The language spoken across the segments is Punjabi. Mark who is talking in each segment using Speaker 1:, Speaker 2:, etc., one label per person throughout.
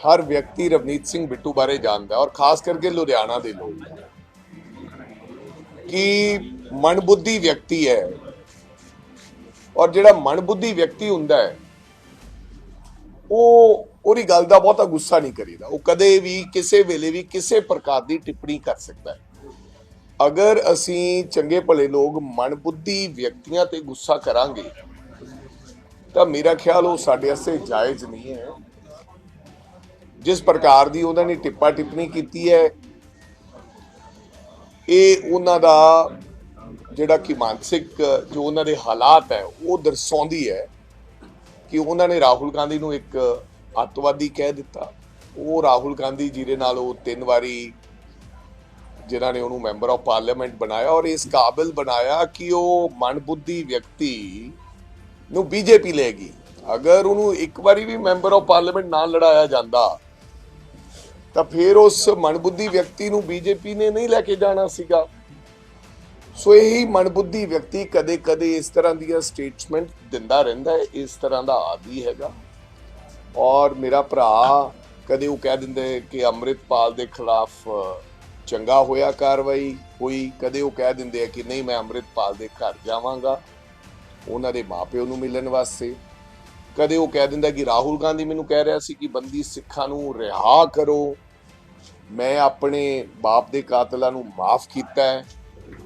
Speaker 1: ਹਰ ਵਿਅਕਤੀ ਰਵਨੀਤ ਸਿੰਘ ਬਿੱਟੂ ਬਾਰੇ ਜਾਣਦਾ ਔਰ ਖਾਸ ਕਰਕੇ ਲੁਧਿਆਣਾ ਦੇ ਲੋਕ। ਕਿ ਮਨਬੁੱਧੀ ਵਿਅਕਤੀ ਹੈ? ਔਰ ਜਿਹੜਾ ਮਨਬੁੱਧੀ ਵਿਅਕਤੀ ਹੁੰਦਾ ਹੈ, ਉਹ ਉਹਦੀ ਗੱਲ ਦਾ ਬਹੁਤਾ ਗੁੱਸਾ ਨਹੀਂ ਕਰੀਦਾ। ਉਹ ਕਦੇ ਵੀ, ਕਿਸੇ ਵੇਲੇ ਵੀ, ਕਿਸੇ ਪ੍ਰਕਾਰ ਦੀ ਟਿੱਪਣੀ ਕਰ ਸਕਦਾ ਹੈ। ਅਗਰ ਅਸੀਂ ਚੰਗੇ ਭਲੇ ਲੋਕ ਮਨਬੁੱਧੀ ਵਿਅਕਤੀਆਂ ਤੇ ਗੁੱਸਾ ਕਰਾਂਗੇ, ਤਾਂ ਮੇਰਾ ਖਿਆਲ ਉਹ ਸਾਡੇ ਵਾਸਤੇ ਜਾਇਜ਼ ਨਹੀਂ ਹੈ। ਜਿਸ ਪ੍ਰਕਾਰ ਦੀ ਉਹਨਾਂ ਨੇ ਟਿੱਪਾ ਟਿੱਪਣੀ ਕੀਤੀ ਹੈ, ਇਹ ਉਹਨਾਂ ਦਾ ਜਿਹੜਾ ਕਿ ਮਾਨਸਿਕ ਜੋ ਉਹਨਾਂ ਦੇ ਹਾਲਾਤ ਹੈ, ਉਹ ਦਰਸਾਉਂਦੀ ਹੈ ਕਿ ਉਹਨਾਂ ਨੇ ਰਾਹੁਲ ਗਾਂਧੀ ਨੂੰ ਇੱਕ ਅੱਤਵਾਦੀ ਕਹਿ ਦਿੱਤਾ। ਉਹ ਰਾਹੁਲ ਗਾਂਧੀ ਜਿਹਦੇ ਨਾਲ ਉਹ ਤਿੰਨ ਵਾਰੀ ਜਿਨ੍ਹਾਂ ਨੇ ਉਹਨੂੰ ਮੈਂਬਰ ਆਫ ਪਾਰਲੀਮੈਂਟ ਬਣਾਇਆ ਔਰ ਇਸ ਕਾਬਿਲ ਬਣਾਇਆ ਕਿ ਉਹ ਮਨਬੁੱਧੀ ਵਿਅਕਤੀ ਨੂੰ ਬੀਜੇਪੀ ਲੈਗੀ ਅਗਰ ਉਹਨੂੰ ਇੱਕ ਵਾਰੀ ਵੀ ਮੈਂਬਰ ਆਫ ਪਾਰਲੀਮੈਂਟ ਨਾ ਲੜਾਇਆ ਜਾਂਦਾ ਤਾਂ ਫਿਰ ਉਸ ਮਨਬੁੱਧੀ ਵਿਅਕਤੀ ਨੂੰ ਬੀਜੇਪੀ ਨੇ ਨਹੀਂ ਲੈ ਕੇ ਜਾਣਾ ਸੀਗਾ। ਸੋ ਇਹੀ ਮਨਬੁੱਧੀ ਵਿਅਕਤੀ ਕਦੇ-ਕਦੇ ਇਸ ਤਰ੍ਹਾਂ ਦੀਆਂ ਸਟੇਟਮੈਂਟ ਦਿੰਦਾ ਰਹਿੰਦਾ ਹੈ, ਇਸ ਤਰ੍ਹਾਂ ਦਾ ਆਦੀ ਹੈਗਾ। ਔਰ ਮੇਰਾ ਭਰਾ ਕਦੇ ਉਹ ਕਹਿ ਦਿੰਦੇ ਕਿ ਅੰਮ੍ਰਿਤਪਾਲ ਦੇ ਖਿਲਾਫ ਚੰਗਾ ਹੋਇਆ ਕਾਰਵਾਈ ਹੋਈ। ਕਦੇ ਉਹ ਕਹਿ ਦਿੰਦੇ ਆ ਕਿ ਨਹੀਂ, ਮੈਂ ਅੰਮ੍ਰਿਤਪਾਲ ਦੇ ਘਰ ਜਾਵਾਂਗਾ। ਉਹਨਾਂ ਦੇ ਮਾਪਿਓ ਨੂੰ ਮਿਲਣ ਵਾਸਤੇ। ਕਦੇ ਉਹ ਕਹਿ ਦਿੰਦਾ ਕਿ ਰਾਹੁਲ ਗਾਂਧੀ ਮੈਨੂੰ ਕਹਿ ਰਿਹਾ ਸੀ ਕਿ ਬੰਦੀ ਸਿੱਖਾਂ ਨੂੰ ਰਿਹਾ ਕਰੋ। ਮੈਂ ਆਪਣੇ ਬਾਪ ਦੇ ਕਾਤਲਾਂ ਨੂੰ ਮਾਫ ਕੀਤਾ ਹੈ।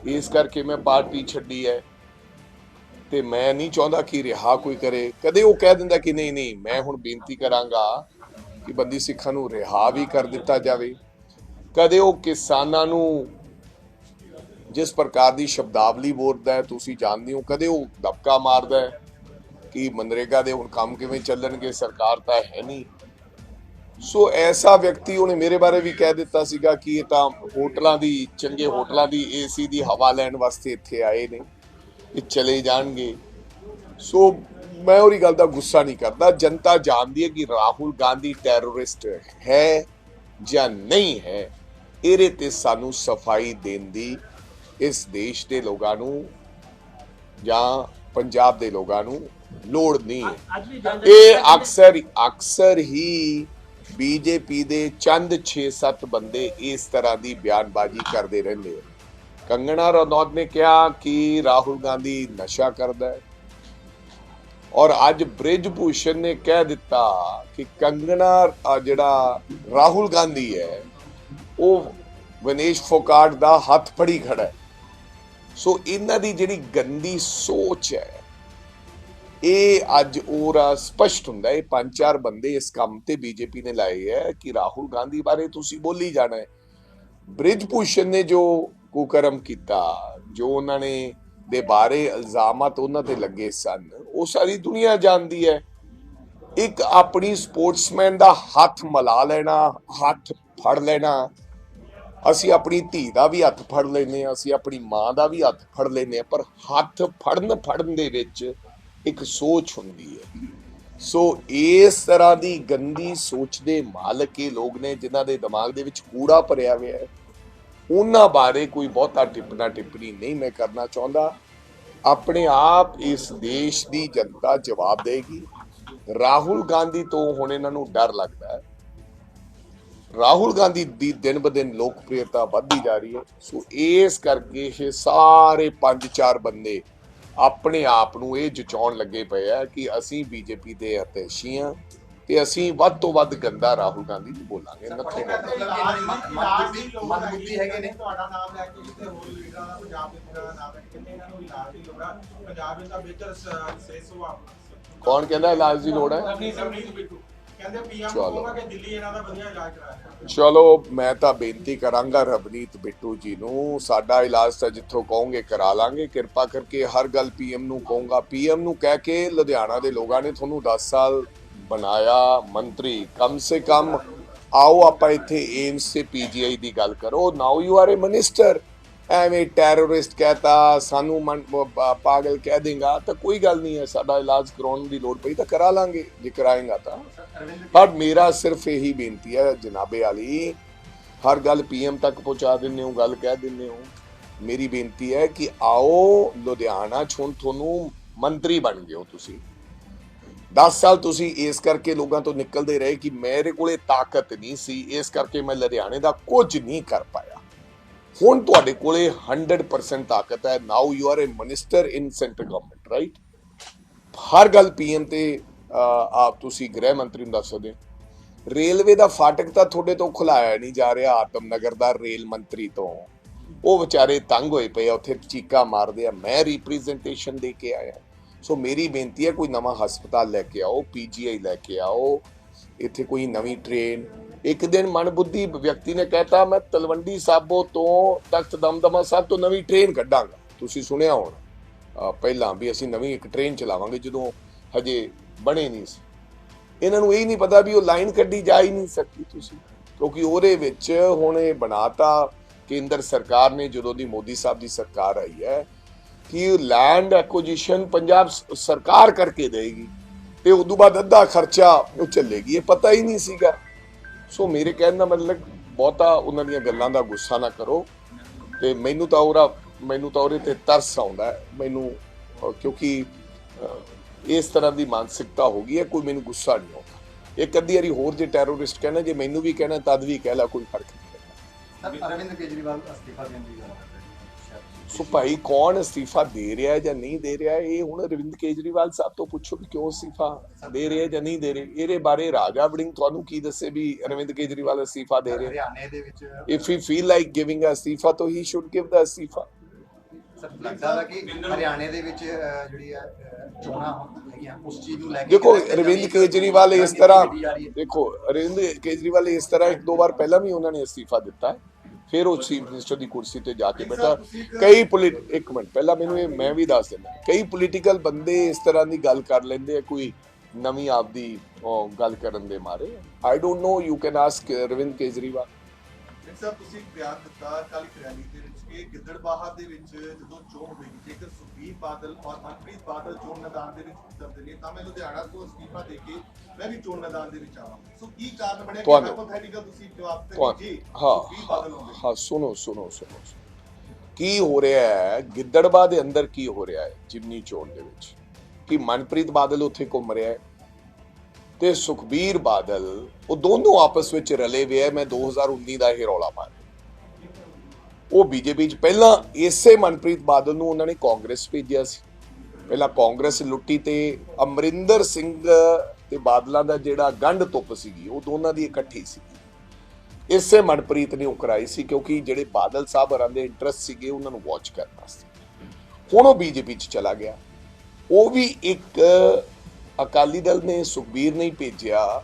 Speaker 1: ਇਸ ਕਰਕੇ ਮੈਂ ਪਾਰਟੀ ਛੱਡੀ ਹੈ ਤੇ ਮੈਂ ਨਹੀਂ ਚਾਹੁੰਦਾ ਕਿ ਰਿਹਾ ਕੋਈ ਕਰੇ। ਕਦੇ ਉਹ ਕਹਿ ਦਿੰਦਾ ਕਿ ਨਹੀਂ ਨਹੀਂ, ਮੈਂ ਹੁਣ ਬੇਨਤੀ ਕਰਾਂਗਾ ਕਿ ਬੰਦੀ ਸਿੱਖਾਂ ਨੂੰ ਰਿਹਾ ਵੀ ਕਰ ਦਿੱਤਾ ਜਾਵੇ। ਕਦੇ ਉਹ ਕਿਸਾਨਾਂ ਨੂੰ ਜਿਸ ਪ੍ਰਕਾਰ ਦੀ ਸ਼ਬਦਾਵਲੀ ਬੋਲਦਾ ਹੈ, ਤੁਸੀਂ ਜਾਣਦੇ ਹੋ, ਕਦੇ ਉਹ ਦਬਕਾ ਮਾਰਦਾ ਹੈ। ਕਿ ਮਨਰੇਗਾ ਦੇ ਹੁਣ ਕੰਮ ਕਿਵੇਂ ਚੱਲਣਗੇ, ਸਰਕਾਰ ਤਾਂ ਹੈ ਨਹੀਂ। ਸੋ ਐਸਾ ਵਿਅਕਤੀ ਉਹਨੇ ਮੇਰੇ ਬਾਰੇ ਵੀ ਕਹਿ ਦਿੱਤਾ ਸੀਗਾ ਕਿ ਇਹ ਤਾਂ ਹੋਟਲਾਂ ਦੀ, ਚੰਗੇ ਹੋਟਲਾਂ ਦੀ ਏਸੀ ਦੀ ਹਵਾ ਲੈਣ ਵਾਸਤੇ ਇੱਥੇ ਆਏ ਨੇ, ਇਹ ਚਲੇ ਜਾਣਗੇ। ਸੋ ਮੈਂ ਉਹਦੀ ਗੱਲ ਦਾ ਗੁੱਸਾ ਨਹੀਂ ਕਰਦਾ। ਜਨਤਾ ਜਾਣਦੀ ਹੈ ਕਿ ਰਾਹੁਲ ਗਾਂਧੀ ਟੈਰਰਿਸਟ ਹੈ ਜਾਂ ਨਹੀਂ ਹੈ, ਇਹਦੇ ਤੇ ਸਾਨੂੰ ਸਫ਼ਾਈ ਦੇਣ ਦੀ ਇਸ ਦੇਸ਼ ਦੇ ਲੋਕਾਂ ਨੂੰ ਜਾਂ ਪੰਜਾਬ ਦੇ ਲੋਕਾਂ ਨੂੰ ਲੋੜ ਨਹੀਂ ਹੈ। ਇਹ ਅਕਸਰ ਅਕਸਰ ਹੀ ਬੀਜੇਪੀ ਦੇ ਚੰਦ 6-7 ਬੰਦੇ ਇਸ ਤਰ੍ਹਾਂ ਦੀ ਬਿਆਨਬਾਜ਼ੀ ਕਰਦੇ ਰਹਿੰਦੇ ਆ। ਕੰਗਣਾ ਰਣੌਤ ਨੇ ਕਿਹਾ ਕਿ ਰਾਹੁਲ ਗਾਂਧੀ ਨਸ਼ਾ ਕਰਦਾ ਹੈ। ਔਰ ਅੱਜ ਬ੍ਰਿਜ ਭੂਸ਼ਣ ਨੇ ਕਹਿ ਦਿੱਤਾ ਕਿ ਕੰਗਣਾ ਜਿਹੜਾ ਰਾਹੁਲ ਗਾਂਧੀ ਹੈ ਉਹ ਵਿਨੇਸ਼ ਫੋਕਾਟ ਦਾ ਹੱਥ ਫੜੀ ਖੜਾ ਹੈ। ਸੋ ਇਹਨਾਂ ਦੀ ਜਿਹੜੀ ਗੰਦੀ ਸੋਚ ਹੈ, ਇਹ ਅੱਜ ਉਹਰਾ ਸਪਸ਼ਟ ਹੁੰਦਾ ਹੈ। ਪੰਜ ਚਾਰ ਬੰਦੇ ਇਸ ਕੰਮ ਤੇ ਬੀਜੇਪੀ ਨੇ ਲਾਏ ਹੈ ਕਿ ਰਾਹੁਲ ਗਾਂਧੀ ਬਾਰੇ ਤੁਸੀਂ ਬੋਲੀ ਜਾਣਾ ਹੈ। ਬ੍ਰਿਜ ਭੂਸ਼ਣ ਨੇ ਜੋ ਕੁਕਰਮ ਕੀਤਾ, ਜੋ ਉਹਨਾਂ ਨੇ ਦੇ ਬਾਰੇ ਇਲਜ਼ਾਮਤ ਉਹਨਾਂ ਤੇ ਲੱਗੇ ਸਨ, ਉਹ ਸਾਰੀ ਦੁਨੀਆ ਜਾਣਦੀ ਹੈ। ਇੱਕ ਆਪਣੀ ਸਪੋਰਟਸਮੈਨ ਦਾ ਹੱਥ ਮਲਾ ਲੈਣਾ, ਹੱਥ ਫੜ ਲੈਣਾ ਅਸੀਂ ਆਪਣੀ ਧੀ ਦਾ ਵੀ ਹੱਥ ਫੜ ਲੈਨੇ ਆ ਅਸੀਂ ਆਪਣੀ ਮਾਂ ਦਾ ਵੀ ਹੱਥ ਫੜ ਲੈਨੇ ਆ ਪਰ ਹੱਥ ਫੜਨ ਫੜਨ ਦੇ ਵਿੱਚ ਇੱਕ ਸੋਚ ਹੁੰਦੀ ਹੈ। ਸੋ ਇਸ ਤਰ੍ਹਾਂ ਦੀ ਗੰਦੀ ਸੋਚ ਦੇ ਮਾਲਕ ਇਹ ਲੋਕ ਨੇ ਜਿਨ੍ਹਾਂ ਦੇ ਦਿਮਾਗ ਦੇ ਵਿੱਚ ਕੂੜਾ ਭਰਿਆ ਹੋਇਆ ਹੈ। ਉਹਨਾਂ ਬਾਰੇ ਕੋਈ ਬਹੁਤਾ ਟਿੱਪਣਾ ਟਿੱਪਣੀ ਨਹੀਂ ਮੈਂ ਕਰਨਾ ਚਾਹੁੰਦਾ। ਆਪਣੇ ਆਪ ਇਸ ਦੇਸ਼ ਦੀ ਜਨਤਾ ਜਵਾਬ ਦੇਗੀ ਰਾਹੁਲ ਗਾਂਧੀ ਤੋਂ ਹੁਣ ਇਹਨਾਂ ਨੂੰ ਡਰ ਲੱਗਦਾ। ਰਾਹੁਲ ਗਾਂਧੀ ਦੀ ਦਿਨ ਬ ਦਿਨ ਲੋਕਪ੍ਰਿਯਤਾ ਵੱਧਦੀ ਜਾ ਰਹੀ ਹੈ। ਸੋ ਇਸ ਕਰਕੇ ਇਹ ਸਾਰੇ ਪੰਜ ਚਾਰ ਬੰਦੇ ਆਪਣੇ ਆਪ ਨੂੰ ਇਹ ਜਚਾਉਣ ਲੱਗੇ ਪਏ ਆ ਕਿ ਅਸੀਂ ਬੀਜੇਪੀ ਦੇ ਹਤੈਸ਼ੀ ਹਾਂ ਤੇ ਅਸੀਂ ਵੱਧ ਤੋਂ ਵੱਧ ਗੰਦਾ ਰਾਹੁਲ ਗਾਂਧੀ ਨੂੰ ਬੋਲਾਂਗੇ। ਨੱਥੋ ਨੱਥ।
Speaker 2: ਮਨਬੁੱਧੀ ਹੈਗੇ ਨੇ।
Speaker 3: ਤੁਹਾਡਾ ਨਾਮ ਲੈ ਕੇ ਕਿਤੇ ਹੋਰ ਲੀਡਰਾਂ ਦਾ ਪੰਜਾਬ ਦੇ ਲੀਡਰਾਂ ਦਾ ਨਾਮ ਲੈ ਕੇ ਕਿਤੇ ਇਹਨਾਂ ਨੂੰ ਇਲਾਜ ਦੀ ਲੋੜ ਹੈ ਪੰਜਾਬ ਵਿੱਚ ਤਾਂ ਬਿਹਤਰ ਸੇ ਸੁਭਾਅ।
Speaker 1: ਕੌਣ ਕਹਿੰਦਾ ਇਲਾਜ ਦੀ ਲੋੜ ਹੈ?
Speaker 3: ਕਹਿੰਦੇ ਪੀਐਮ
Speaker 1: ਚਲੋ।
Speaker 3: ਕਹੂੰਗਾ ਕਿ ਦਿੱਲੀ ਇਹਨਾਂ ਦਾ ਵਧੀਆ ਇਲਾਜ ਕਰਾਇਆ
Speaker 1: ਚਲੋ ਮੈਂ ਤਾਂ ਬੇਨਤੀ ਕਰਾਂਗਾ ਰਵਨੀਤ ਬਿੱਟੂ ਜੀ ਨੂੰ ਸਾਡਾ ਇਲਾਜ ਤਾਂ ਜਿੱਥੋਂ ਕਹੋਗੇ ਕਰਾ ਲਾਂਗੇ ਕਿਰਪਾ ਕਰਕੇ ਹਰ ਗੱਲ ਪੀਐਮ ਨੂੰ ਕਹੂੰਗਾ। ਪੀਐਮ ਨੂੰ ਕਹਿ ਕੇ ਲੁਧਿਆਣਾ ਦੇ ਲੋਕਾਂ ਨੇ ਤੁਹਾਨੂੰ 10 ਸਾਲ ਬਣਾਇਆ ਮੰਤਰੀ ਕਮ ਸੇ ਕਮ ਆਓ ਆਪਾਂ ਇੱਥੇ ਏਮਸ ਤੇ ਪੀਜੀਆਈ ਦੀ ਗੱਲ ਕਰੋ। Now you are a minister ਐਵੇਂ ਟੈਰਰਿਸਟ ਕਹਤਾ, ਸਾਨੂੰ ਮਨ- ਪਾਗਲ ਕਹਿ ਦੇਗਾ, ਤਾਂ ਕੋਈ ਗੱਲ ਨਹੀਂ ਹੈ, ਸਾਡਾ ਇਲਾਜ ਕਰਾਉਣ ਦੀ ਲੋੜ ਪਈ ਤਾਂ ਕਰਾ ਲਾਂਗੇ, ਜੇ ਕਰਾਏਗਾ ਤਾਂ। ਪਰ ਮੇਰਾ ਸਿਰਫ ਇਹੀ ਬੇਨਤੀ ਹੈ, ਜਨਾਬੇ ਵਾਲੀ, ਹਰ ਗੱਲ ਪੀਐਮ ਤੱਕ ਪਹੁੰਚਾ ਦਿੰਦੇ ਹੋ, ਗੱਲ ਕਹਿ ਦਿੰਦੇ ਹੋ। ਮੇਰੀ ਬੇਨਤੀ ਹੈ ਕਿ ਆਓ, ਲੁਧਿਆਣਾ ਚ ਹੁਣ ਤੁਹਾਨੂੰ ਮੰਤਰੀ ਬਣ ਗਏ ਹੋ ਤੁਸੀਂ। 10 ਸਾਲ ਤੁਸੀਂ ਇਸ ਕਰਕੇ ਲੋਕਾਂ ਤੋਂ ਨਿਕਲਦੇ ਰਹੇ ਕਿ ਮੇਰੇ ਕੋਲੇ ਤਾਕਤ ਨਹੀਂ ਸੀ, ਇਸ ਕਰਕੇ ਮੈਂ ਲੁਧਿਆਣੇ ਦਾ ਕੁਝ ਨਹੀਂ ਕਰ ਪਾਇਆ। ਹੁਣ ਤੁਹਾਡੇ ਕੋਲੇ 100% ਤਾਕਤ ਹੈ। Now you are a minister in centre government right ਹਰ ਗੱਲ ਪੀਐਮ ਤੇ ਆਪ ਤੁਸੀਂ ਗ੍ਰਹਿ ਮੰਤਰੀ ਨੂੰ ਦੱਸ ਸਕਦੇ ਹੋ। ਰੇਲਵੇ ਦਾ ਫਾਟਕ ਤਾਂ ਤੁਹਾਡੇ ਤੋਂ ਖੁਲਾਇਆ ਨਹੀਂ ਜਾ ਰਿਹਾ ਆਤਮ ਨਗਰ ਦਾ ਰੇਲ ਮੰਤਰੀ ਤੋਂ। ਉਹ ਵਿਚਾਰੇ ਤੰਗ ਹੋਏ ਪਏ ਆ, ਉੱਥੇ ਚੀਕਾ ਮਾਰਦੇ ਆ। ਮੈਂ ਰਿਪਰੈਜ਼ੈਂਟੇਸ਼ਨ ਦੇ ਕੇ ਆਇਆ। ਸੋ ਮੇਰੀ ਬੇਨਤੀ ਹੈ, ਕੋਈ ਨਵਾਂ ਹਸਪਤਾਲ ਲੈ ਕੇ ਆਓ ਪੀਜੀਆਈ ਲੈ ਕੇ ਆਓ। ਇੱਥੇ ਕੋਈ ਨਵੀਂ ਟ੍ਰੇਨ ਇੱਕ ਦਿਨ ਮਨਬੁੱਧੀ ਵਿਅਕਤੀ ਨੇ ਕਹਿਤਾ, ਮੈਂ ਤਲਵੰਡੀ ਸਾਬੋ ਤੋਂ ਤਖਤ ਦਮਦਮਾ ਸਾਹਿਬ ਤੋਂ ਨਵੀਂ ਟ੍ਰੇਨ ਕੱਢਾਂਗਾ। ਤੁਸੀਂ ਸੁਣਿਆ ਹੋਣਾ। ਪਹਿਲਾਂ ਵੀ ਅਸੀਂ ਨਵੀਂ ਇੱਕ ਟ੍ਰੇਨ ਚਲਾਵਾਂਗੇ ਜਦੋਂ ਹਜੇ ਬਣੇ ਨਹੀਂ ਸੀ। ਇਹਨਾਂ ਨੂੰ ਇਹ ਨਹੀਂ ਪਤਾ ਵੀ ਉਹ ਲਾਈਨ ਕੱਢੀ ਜਾ ਹੀ ਨਹੀਂ ਸਕਦੀ ਤੁਸੀਂ। ਕਿਉਂਕਿ ਉਹਦੇ ਵਿੱਚ ਹੁਣ ਇਹ ਬਣਾਤਾ ਕੇਂਦਰ ਸਰਕਾਰ ਨੇ, ਜਦੋਂ ਦੀ ਮੋਦੀ ਸਾਹਿਬ ਦੀ ਸਰਕਾਰ ਆਈ ਹੈ, ਕਿ ਲੈਂਡ ਐਕੁਜੀਸ਼ਨ ਪੰਜਾਬ ਸਰਕਾਰ ਕਰਕੇ ਦੇਗੀ ਤੇ ਉਸ ਤੋਂ ਬਾਅਦ ਅੱਧਾ ਖਰਚਾ ਉਹ ਚੱਲੇਗੀ। ਇਹ ਪਤਾ ਹੀ ਨਹੀਂ ਸੀਗਾ। ਸੋ ਮੇਰੇ ਕਹਿਣ ਦਾ ਮਤਲਬ ਬਹੁਤਾ ਉਹਨਾਂ ਦੀਆਂ ਗੱਲਾਂ ਦਾ ਗੁੱਸਾ ਨਾ ਕਰੋ ਤੇ ਮੈਨੂੰ ਤਾਂ ਉਹਦਾ, ਮੈਨੂੰ ਤਾਂ ਉਹਦੇ ਤੇ ਤਰਸ ਆਉਂਦਾ ਮੈਨੂੰ ਕਿਉਂਕਿ ਇਸ ਤਰ੍ਹਾਂ ਦੀ ਮਾਨਸਿਕਤਾ ਹੋ ਗਈ ਹੈ, ਕੋਈ ਮੈਨੂੰ ਗੁੱਸਾ ਨਹੀਂ ਆਉਂਦਾ। ਇੱਕ ਅੱਧੀ ਵਾਰੀ ਹੋਰ ਜੇ ਟੈਰੋਰਿਸਟ ਕਹਿਣਾ, ਜੇ ਮੈਨੂੰ ਵੀ ਕਹਿਣਾ, ਤਦ ਵੀ ਕਹਿ ਲਾ, ਕੋਈ ਫ਼ਰਕ ਨਹੀਂ ਪੈਂਦਾ।
Speaker 2: ਅਰਵਿੰਦ ਕੇਜਰੀਵਾਲ ਅਸਤੀਫਾ ਦੇਣ ਦੀ ਗੱਲ
Speaker 1: ਸੋ ਭਾਈ ਕੌਣ ਅਸਤੀਫਾ ਦੇ ਰਿਹਾ ਹੈ ਜਾਂ ਨਹੀਂ ਦੇ ਰਿਹਾ ਹੈ, ਇਹ ਹੁਣ ਅਰਵਿੰਦ ਕੇਜਰੀਵਾਲ ਸਾਹਿਬ ਤੋਂ ਪੁੱਛੋ ਕਿ ਕਿਉਂ ਅਸਤੀਫਾ ਦੇ ਰਿਹਾ ਜਾਂ ਨਹੀਂ ਦੇ ਰਹੇ ਇਹਦੇ ਬਾਰੇ ਰਾਜਾ ਵੜਿੰਗ ਤੁਹਾਨੂੰ ਕੀ ਦੱਸੇ ਵੀ ਅਰਵਿੰਦ ਕੇਜਰੀਵਾਲ ਅਸਤੀਫਾ ਦੇ ਰਿਹਾ
Speaker 2: ਹਰਿਆਣੇ ਦੇ ਵਿੱਚ
Speaker 1: he feel like giving a ਅਸਤੀਫਾ ਤਾਂ he should give the ਅਸਤੀਫਾ
Speaker 2: ਲੱਗਦਾ ਹੈ ਕਿ ਹਰਿਆਣੇ ਦੇ ਵਿੱਚ ਜਿਹੜੀ ਹੈ ਚੋਣਾਂ ਹੈਗੀਆਂ ਉਸ ਚੀਜ਼ ਨੂੰ ਲੈ ਕੇ
Speaker 1: ਦੇਖੋ
Speaker 2: ਕਿਤੇ
Speaker 1: ਕੇਜਰੀਵਾਲ ਇਸ ਤਰ੍ਹਾਂ
Speaker 2: ਹੈ।
Speaker 1: ਦੇਖੋ ਅਰਵਿੰਦ ਕੇਜਰੀਵਾਲ ਇਸ ਤਰ੍ਹਾਂ ਇੱਕ ਦੋ ਵਾਰ ਪਹਿਲਾਂ ਵੀ ਉਹਨਾਂ ਨੇ ਅਸਤੀਫਾ ਦਿੱਤਾ ਹੈ। ਫਿਰ ਉਹ ਚੀਫ ਮਿਨਿਸਟਰ ਦੀ ਕੁਰਸੀ ਤੇ ਜਾ ਕੇ ਬੈਠਾ। ਕਈ ਪੋਲਿਟ ਇੱਕ ਮਿੰਟ ਪਹਿਲਾਂ ਮੈਨੂੰ ਇਹ ਮੈਂ ਵੀ ਦੱਸ ਦਿੰਦਾ। ਕਈ ਪੋਲੀਟੀਕਲ ਬੰਦੇ ਇਸ ਤਰ੍ਹਾਂ ਦੀ ਗੱਲ ਕਰ ਲੈਂਦੇ ਆ ਕੋਈ ਨਵੀਂ ਆਪਦੀ ਉਹ, ਗੱਲ ਕਰਨ ਦੇ ਮਾਰੇ। I don't know you can ask Arvind Kejriwal.
Speaker 4: Singh ਤੁਸੀਂ ਬਿਆਨ ਦਿੱਤਾ ਕੱਲ ਰੈਲੀ ਦੇ ਕਿ ਗਿੱਦੜਬਾਹਾ ਦੇ ਵਿੱਚ ਜਦੋਂ ਚੋਣ ਹੋਈ ਜੇਕਰ ਸੁਖਬੀਰ ਬਾਦਲ ਔਰ ਮਨਪ੍ਰੀਤ ਬਾਦਲ ਚੋਣ ਮੈਦਾਨ ਦੇ ਵਿੱਚ ਉਤਰਦੇ ਨੇ ਤਾਂ ਮੈਂ ਲੁਧਿਆਣਾ ਤੋਂ ਅਸਤੀਫਾ ਦੇ ਕੇ ਮੈਂ ਵੀ ਚੋਣ ਮੈਦਾਨ ਦੇ ਵਿੱਚ ਆਵਾਂ। ਸੋ ਕੀ ਕਾਰਨ ਬਣਿਆ ਕਿ ਹਾਈਪੋਥੈਟੀਕਲ ਤੁਸੀਂ ਜਵਾਬ ਤੇ ਜੀ
Speaker 1: ਹਾਂ
Speaker 4: ਸੁਖਬੀਰ ਬਾਦਲ ਹੋਣਗੇ
Speaker 1: ਹਾਂ ਸੁਣੋ ਸੁਣੋ ਸੁਣੋ। ਕੀ ਹੋ ਰਿਹਾ ਹੈ? ਗਿੱਦੜਬਾ ਦੇ ਅੰਦਰ ਕੀ ਹੋ ਰਿਹਾ ਹੈ ਜਿਮਨੀ ਚੋਣ ਦੇ ਵਿੱਚ? ਕਿ ਮਨਪ੍ਰੀਤ ਬਾਦਲ ਉੱਥੇ ਘੁੰਮ ਰਿਹਾ ਹੈ? ਤੇ ਸੁਖਬੀਰ ਬਾਦਲ ਉਹ ਦੋਨੋਂ ਆਪਸ ਵਿੱਚ ਰਲੇ ਹੋਏ ਹੈ ਮੈਂ 2019 ਦਾ ਇਹ ਰੌਲਾ ਪਾ ਉਹ ਬੀਜੇਪੀ ਚ ਪਹਿਲਾਂ ਇਸੇ ਮਨਪ੍ਰੀਤ ਬਾਦਲ ਨੂੰ ਉਹਨਾਂ ਨੇ ਕਾਂਗਰਸ ਭੇਜਿਆ ਸੀ। ਪਹਿਲਾਂ ਕਾਂਗਰਸ ਲੁੱਟੀ ਤੇ ਅਮਰਿੰਦਰ ਸਿੰਘ ਤੇ ਬਾਦਲਾਂ ਦਾ ਜਿਹੜਾ ਗੰਢ ਤੁੱਪ ਸੀਗੀ, ਉਹ ਦੋਨਾਂ ਦੀ ਇਕੱਠੀ ਸੀ ਇਸੇ ਮਨਪ੍ਰੀਤ ਨੇ ਉਹ ਕਰਾਈ ਸੀ ਕਿਉਂਕਿ ਜਿਹੜੇ ਬਾਦਲ ਸਾਹਿਬ ਹਰਾਂ ਦੇ ਇੰਟਰਸਟ ਸੀਗੇ, ਉਹਨਾਂ ਨੂੰ ਵਾਚ ਕਰਨ ਵਾਸਤੇ। ਹੁਣ ਉਹ ਬੀਜੇਪੀ ਚ ਚਲਾ ਗਿਆ। ਉਹ ਵੀ ਇੱਕ ਅਕਾਲੀ ਦਲ ਨੇ ਸੁਖਬੀਰ ਨਹੀਂ ਭੇਜਿਆ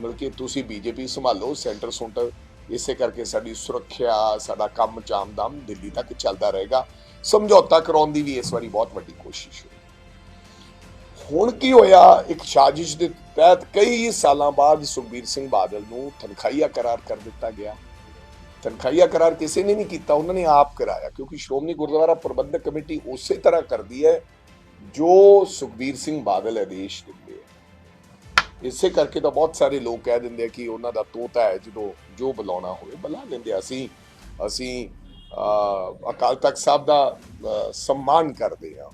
Speaker 1: ਬਲਕਿ ਤੁਸੀਂ ਬੀਜੇਪੀ ਸੰਭਾਲੋ ਸੈਂਟਰ ਸੁੰਟਰ ਇਸੇ ਕਰਕੇ ਸਾਡੀ ਸੁਰੱਖਿਆ, ਸਾਡਾ ਕੰਮ ਚਾਮਦਮ ਦਿੱਲੀ ਤੱਕ ਚੱਲਦਾ ਰਹੇਗਾ। ਸਮਝੌਤਾ ਕਰਾਉਣ ਦੀ ਵੀ ਇਸ ਵਾਰੀ ਬਹੁਤ ਵੱਡੀ ਕੋਸ਼ਿਸ਼ ਹੋਈ। ਹੁਣ ਕੀ ਹੋਇਆ? ਇੱਕ ਸਾਜ਼ਿਸ਼ ਦੇ ਤਹਿਤ ਕਈ ਸਾਲਾਂ ਬਾਅਦ ਸੁਖਬੀਰ ਸਿੰਘ ਬਾਦਲ ਨੂੰ ਤਨਖਾਹੀਆ ਕਰਾਰ ਕਰ ਦਿੱਤਾ ਗਿਆ। ਤਨਖਾਹੀਆ ਕਰਾਰ ਕਿਸੇ ਨੇ ਨਹੀਂ ਕੀਤਾ, ਉਹਨਾਂ ਨੇ ਆਪ ਕਰਾਇਆ, ਕਿਉਂਕਿ ਸ਼੍ਰੋਮਣੀ ਗੁਰਦੁਆਰਾ ਪ੍ਰਬੰਧਕ ਕਮੇਟੀ ਉਸੇ ਤਰ੍ਹਾਂ ਕਰਦੀ ਹੈ ਜੋ ਸੁਖਬੀਰ ਸਿੰਘ ਬਾਦਲ ਆਦੇਸ਼ ਦਿੰਦੇ ਆ ਇਸੇ ਕਰਕੇ ਤਾਂ ਬਹੁਤ ਸਾਰੇ ਲੋਕ ਕਹਿ ਦਿੰਦੇ ਆ ਕਿ ਉਹਨਾਂ ਦਾ ਤੋਤਾ ਹੈ ਜਦੋਂ ਜੋ ਬੁਲਾਉਣਾ ਹੋਵੇ ਬੁਲਾ ਲੈਂਦੇ ਆ। ਅਸੀਂ ਅਸੀਂ ਅਹ, ਅਕਾਲ ਤਖਤ ਸਾਹਿਬ ਦਾ ਅਹ, ਸਨਮਾਨ ਕਰਦੇ ਆ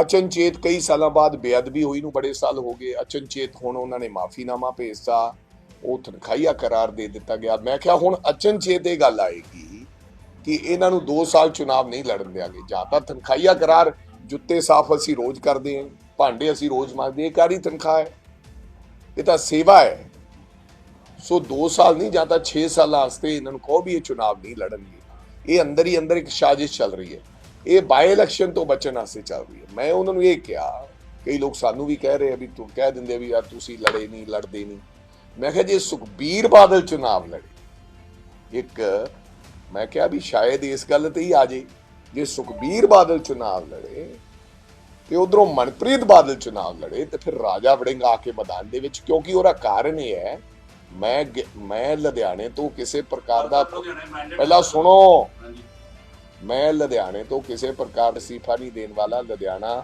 Speaker 1: ਅਚਨਚੇਤ ਕਈ ਸਾਲਾਂ ਬਾਅਦ ਬੇਅਦਬੀ ਹੋਈ ਨੂੰ ਬੜੇ ਸਾਲ ਹੋ ਗਏ। ਅਚਨਚੇਤ ਹੁਣ ਉਹਨਾਂ ਨੇ ਮਾਫੀਨਾਮਾ ਭੇਜਤਾ। ਉਹ ਤਨਖਾਹੀਆ ਕਰਾਰ ਦੇ ਦਿੱਤਾ ਗਿਆ। ਮੈਂ ਕਿਹਾ ਹੁਣ ਅਚਨਚੇਤ ਇਹ ਗੱਲ ਆਏਗੀ ਕਿ ਇਹਨਾਂ ਨੂੰ 2 ਸਾਲ ਚੁਣਾਵ ਨਹੀਂ ਲੜਨ ਦਿਆਂਗੇ। ਜਾਂ ਤਾਂ ਤਨਖਾਹੀਆ ਕਰਾਰ ਜੁੱਤੇ ਸਾਫ਼ ਅਸੀਂ ਰੋਜ਼ ਕਰਦੇ ਹਾਂ ਭਾਂਡੇ ਅਸੀਂ ਰੋਜ਼ ਮਾਂਜਦੇ ਹਾਂ, ਇਹ ਕਾਹਦੀ ਤਨਖਾਹ ਹੈ। ਇਹ ਤਾਂ ਸੇਵਾ ਹੈ। ਸੋ 2 ਸਾਲ ਨਹੀਂ, ਜਾਂ ਤਾਂ 6 ਸਾਲਾਂ ਵਾਸਤੇ ਇਹਨਾਂ ਨੂੰ ਕਹੋ ਵੀ ਇਹ ਚੁਣਾਵ ਨਹੀਂ ਲੜਨਗੇ। ਇਹ ਅੰਦਰ ਹੀ ਅੰਦਰ ਇੱਕ ਸਾਜ਼ਿਸ਼ ਚੱਲ ਰਹੀ ਹੈ। ਇਹ ਬਾਈ ਇਲੈਕਸ਼ਨ ਤੋਂ ਬਚਣ ਵਾਸਤੇ ਚੱਲ ਰਹੀ ਹੈ। ਮੈਂ ਉਹਨਾਂ ਨੂੰ ਇਹ ਕਿਹਾ, ਕਈ ਲੋਕ ਸਾਨੂੰ ਵੀ ਕਹਿ ਰਹੇ ਆ ਵੀ ਤੂੰ ਕਹਿ ਦਿੰਦੇ ਵੀ ਯਾਰ ਤੁਸੀਂ ਲੜੇ ਨਹੀਂ, ਲੜਦੇ ਨਹੀਂ। ਮੈਂ ਕਿਹਾ ਜੇ ਸੁਖਬੀਰ ਬਾਦਲ ਚੁਣਾਵ ਲੜੇ, ਇੱਕ ਮੈਂ ਕਿਹਾ ਵੀ ਸ਼ਾਇਦ ਇਸ ਗੱਲ ਤੇ ਹੀ ਆ ਜੇ। ਜੇ ਸੁਖਬੀਰ ਬਾਦਲ ਚੁਣਾਵ ਲੜੇ ਤੇ ਉਧਰੋਂ ਮਨਪ੍ਰੀਤ ਬਾਦਲ ਚੁਣਾਵ ਲੜੇ ਤੇ ਫਿਰ ਰਾਜਾ ਵੜਿੰਗ ਆ ਕੇ ਮੈਦਾਨ ਦੇ ਵਿੱਚ ਕਿਉਂਕਿ ਉਹਦਾ ਕਾਰਨ ਇਹ ਹੈ ਮੈਂ ਮੈਂ ਲੁਧਿਆਣੇ ਤੋਂ ਕਿਸੇ ਪ੍ਰਕਾਰ ਦਾ ਪਹਿਲਾਂ ਸੁਣੋ। ਮੈਂ ਲੁਧਿਆਣੇ ਤੋਂ ਕਿਸੇ ਪ੍ਰਕਾਰ ਦਾ ਅਸਤੀਫਾ ਨਹੀਂ ਦੇਣ ਵਾਲਾ। ਲੁਧਿਆਣਾ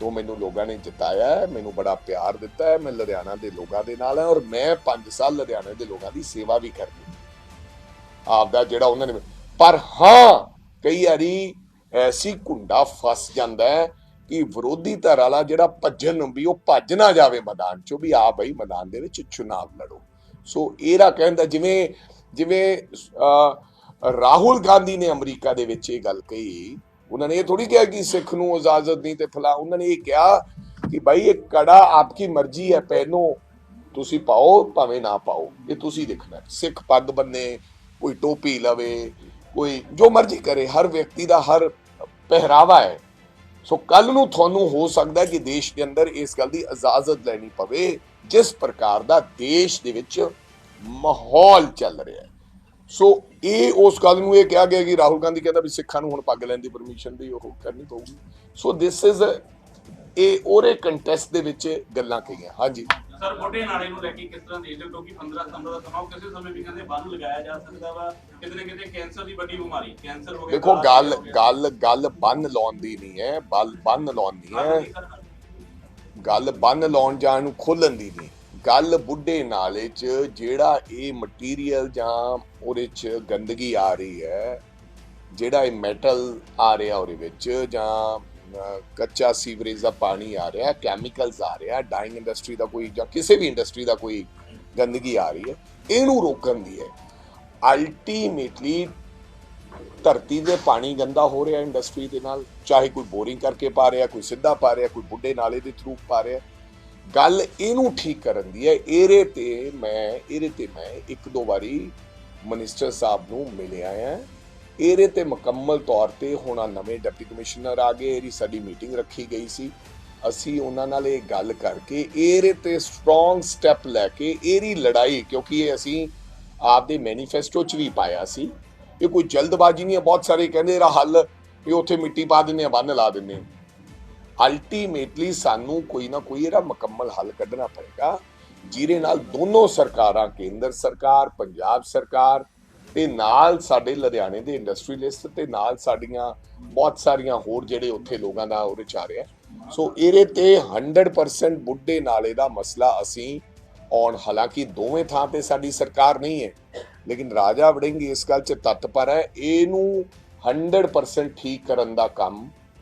Speaker 1: ਤੋਂ ਮੈਨੂੰ ਲੋਕਾਂ ਨੇ ਜਿਤਾਇਆ ਹੈ ਮੈਨੂੰ ਬੜਾ ਪਿਆਰ ਦਿੱਤਾ ਹੈ ਮੈਂ ਲੁਧਿਆਣਾ ਦੇ ਲੋਕਾਂ ਦੇ ਨਾਲ ਹਾਂ ਔਰ ਮੈਂ 5 ਸਾਲ ਲੁਧਿਆਣੇ ਦੇ ਲੋਕਾਂ ਦੀ ਸੇਵਾ ਵੀ ਕਰਨੀ ਆਪਦਾ ਜਿਹੜਾ ਉਹਨਾਂ ਨੇ ਪਰ ਹਾਂ ਕਈ ਵਾਰੀ ਐਸੀ ਕੁੰਡਾ ਫਸ ਜਾਂਦਾ ਹੈ ਕਿ ਵਿਰੋਧੀ ਧਿਰ ਵਾਲਾ ਜਿਹੜਾ ਭੱਜਣ ਵੀ ਉਹ ਭੱਜ ਨਾ ਜਾਵੇ ਮੈਦਾਨ ਚੋਂ ਵੀ ਆ ਬਈ ਮੈਦਾਨ ਦੇ ਵਿੱਚ ਚੁਣਾਵ ਲੜੋ। ਸੋ ਇਹਦਾ ਕਹਿੰਦਾ ਜਿਵੇਂ ਜਿਵੇਂ ਰਾਹੁਲ ਗਾਂਧੀ ਨੇ ਅਮਰੀਕਾ ਦੇ ਵਿੱਚ ਇਹ ਗੱਲ ਕਹੀ, ਉਹਨਾਂ ਨੇ ਇਹ ਥੋੜੀ ਕਿਹਾ ਕਿ ਸਿੱਖ ਨੂੰ ਇਜਾਜ਼ਤ ਨਹੀਂ ਤੇ ਫਲਾ ਉਹਨਾਂ ਨੇ ਇਹ ਕਿਹਾ ਕਿ ਭਾਈ ਇਹ ਕੜਾ ਆਪਕੀ ਮਰਜ਼ੀ ਹੈ, ਪਹਿਨੋ, ਤੁਸੀਂ ਪਾਓ, ਭਾਵੇਂ ਨਾ ਪਾਓ, ਇਹ ਤੁਸੀਂ ਦੇਖਣਾ ਸਿੱਖ ਪੱਗ ਬੰਨੇ, ਕੋਈ ਟੋਪੀ ਲਵੇ, ਕੋਈ ਜੋ ਮਰਜ਼ੀ ਕਰੇ, ਹਰ ਵਿਅਕਤੀ ਦਾ ਹਰ ਪਹਿਰਾਵਾ ਹੈ। ਸੋ ਕੱਲ ਨੂੰ ਤੁਹਾਨੂੰ ਹੋ ਸਕਦਾ ਕਿ ਦੇਸ਼ ਦੇ ਅੰਦਰ ਇਸ ਗੱਲ ਦੀ ਇਜਾਜ਼ਤ ਲੈਣੀ ਪਵੇ, ਜਿਸ ਪ੍ਰਕਾਰ ਦਾ ਦੇਸ਼ ਦੇ ਵਿੱਚ ਮਾਹੌਲ ਚੱਲ ਰਿਹਾ ਹੈ। ਸੋ ਇਹ ਉਸ ਗੱਲ ਨੂੰ ਇਹ ਕਿਹਾ ਗਿਆ ਕਿ ਰਾਹੁਲ ਗਾਂਧੀ ਕਹਿੰਦਾ ਵੀ ਸਿੱਖਾਂ ਨੂੰ ਹੁਣ ਪੱਗ ਲੈਣ ਦੀ ਪਰਮਿਸ਼ਨ ਦੀ ਉਹ ਕਰਨੀ ਪਊਗੀ। ਸੋ ਦਿਸ ਇਜ਼ ਇਹ ਉਹਰੇ ਕੰਟੈਸਟ ਦੇ ਵਿੱਚ ਗੱਲਾਂ ਕਹੀਆਂ। ਹਾਂਜੀ।
Speaker 5: ਸਰ ਬੁੱਢੇ ਨਾਲੇ ਨੂੰ ਲੈ ਕੇ ਕਿਸ ਤਰ੍ਹਾਂ ਦੇਖਦੇ ਹੋ? ਕਿਉਂਕਿ 15 ਸਤੰਬਰ ਦਾ ਸਮਾਂ ਕਿਸੇ ਸਮੇਂ ਵੀ ਕਹਿੰਦੇ ਬੰਨ ਲਗਾਇਆ ਜਾ ਸਕਦਾ ਵਾ। ਕਿਤੇ ਨਾ ਕਿਤੇ ਕੈਂਸਰ ਦੀ ਵੱਡੀ ਬਿਮਾਰੀ ਕੈਂਸਰ ਹੋ ਗਿਆ
Speaker 1: ਦੇਖੋ ਗੱਲ। ਗੱਲ ਗੱਲ ਬੰਨ ਲਾਉਣ ਦੀ ਨਹੀਂ ਹੈ ਬਲ ਬੰਨ ਲਾਉਣ ਦੀ ਹੈ। ਗੱਲ ਬੰਨ ਲਾਉਣ ਜਾਣ ਨੂੰ ਖੋਲਣ ਦੀ ਨਹੀਂ। ਗੱਲ ਬੁੱਢੇ ਨਾਲੇ 'ਚ ਜਿਹੜਾ ਇਹ ਮਟੀਰੀਅਲ ਜਾਂ ਉਹਦੇ 'ਚ ਗੰਦਗੀ ਆ ਰਹੀ ਹੈ ਜਿਹੜਾ ਇਹ ਮੈਟਲ ਆ ਰਿਹਾ ਉਹਦੇ ਵਿੱਚ ਜਾਂ ਕੱਚਾ ਸੀਵਰੇਜ ਦਾ ਪਾਣੀ ਆ ਰਿਹਾ ਕੈਮੀਕਲਸ ਆ ਰਿਹਾ ਡਾਈਂਗ ਇੰਡਸਟਰੀ ਦਾ ਕੋਈ ਜਾਂ ਕਿਸੇ ਵੀ ਇੰਡਸਟਰੀ ਦਾ ਕੋਈ ਗੰਦਗੀ ਆ ਰਹੀ ਹੈ, ਇਹਨੂੰ ਰੋਕਣ ਦੀ ਹੈ। ਅਲਟੀਮੇਟਲੀ ਧਰਤੀ ਦੇ ਪਾਣੀ ਗੰਦਾ ਹੋ ਰਿਹਾ ਇੰਡਸਟਰੀ ਦੇ ਨਾਲ, ਚਾਹੇ ਕੋਈ ਬੋਰਿੰਗ ਕਰਕੇ ਪਾ ਰਿਹਾ, ਕੋਈ ਸਿੱਧਾ ਪਾ ਰਿਹਾ, ਕੋਈ ਬੁੱਢੇ ਨਾਲੇ ਦੇ ਥਰੂ ਪਾ ਰਿਹਾ। ਗੱਲ ਇਹਨੂੰ ਠੀਕ ਕਰਨ ਦੀ ਹੈ, ਇਹਦੇ ਤੇ ਮੈਂ, ਇਹਦੇ ਤੇ ਮੈਂ ਇੱਕ ਦੋ ਵਾਰੀ ਮਿਨਿਸਟਰ ਸਾਹਿਬ ਨੂੰ ਮਿਲਿਆ ਆ ਇਹਦੇ ਤੇ ਮੁਕੰਮਲ ਤੌਰ ਤੇ ਹੁਣ ਨਵੇਂ ਡਿਪਟੀ ਕਮਿਸ਼ਨਰ ਆ ਗਏ, ਇਹਦੀ ਸਾਡੀ ਮੀਟਿੰਗ ਰੱਖੀ ਗਈ ਸੀ। ਅਸੀਂ ਉਹਨਾਂ ਨਾਲ ਇਹ ਗੱਲ ਕਰਕੇ ਇਹਦੇ ਤੇ ਸਟਰੋਂਗ ਸਟੈਪ ਲੈ ਕੇ ਇਹਦੀ ਲੜਾਈ, ਕਿਉਂਕਿ ਇਹ ਅਸੀਂ ਆਪਦੇ ਮੈਨੀਫੈਸਟੋ 'ਚ ਵੀ ਪਾਇਆ ਸੀ। ਇਹ ਕੋਈ ਜਲਦਬਾਜ਼ੀ ਨਹੀਂ ਹੈ, ਬਹੁਤ ਸਾਰੇ ਕਹਿੰਦੇ ਇਹਦਾ ਹੱਲ ਇਹ ਉੱਥੇ ਮਿੱਟੀ ਪਾ ਦਿੰਦੇ ਆ ਬੰਨ ਲਾ ਦਿੰਦੇ ਆ ਅਲਟੀਮੇਟਲੀ ਸਾਨੂੰ ਕੋਈ ਨਾ ਕੋਈ ਇਹਦਾ ਮੁਕੰਮਲ ਹੱਲ ਕੱਢਣਾ ਪਏਗਾ। ਜਿਹਦੇ ਨਾਲ ਦੋਨੋਂ ਸਰਕਾਰਾਂ, ਕੇਂਦਰ ਸਰਕਾਰ, ਪੰਜਾਬ ਸਰਕਾਰ ਤੇ ਨਾਲ ਸਾਡੇ ਲੁਧਿਆਣੇ ਦੇ ਇੰਡਸਟਰੀਲਿਸਟ ਤੇ ਨਾਲ ਸਾਡੀਆਂ ਬਹੁਤ ਸਾਰੀਆਂ ਹੋਰ ਜਿਹੜੇ ਉੱਥੇ ਲੋਕਾਂ ਦਾ ਉਹਦੇ ਚ ਆ ਰਿਹਾ। ਸੋ ਇਹਦੇ ਤੇ 100% ਬੁੱਢੇ ਨਾਲੇ ਦਾ ਮਸਲਾ ਅਸੀਂ ਔਨ ਹਾਲਾਂਕਿ ਦੋਵੇਂ ਥਾਂ ਤੇ ਸਾਡੀ ਸਰਕਾਰ ਨਹੀਂ ਹੈ, ਲੇਕਿਨ ਰਾਜਾ ਵੜਿੰਗ ਇਸ ਗੱਲ 'ਚ ਤਤਪਰ ਹੈ, ਇਹਨੂੰ 100% ਠੀਕ ਕਰਨ ਦਾ ਕੰਮ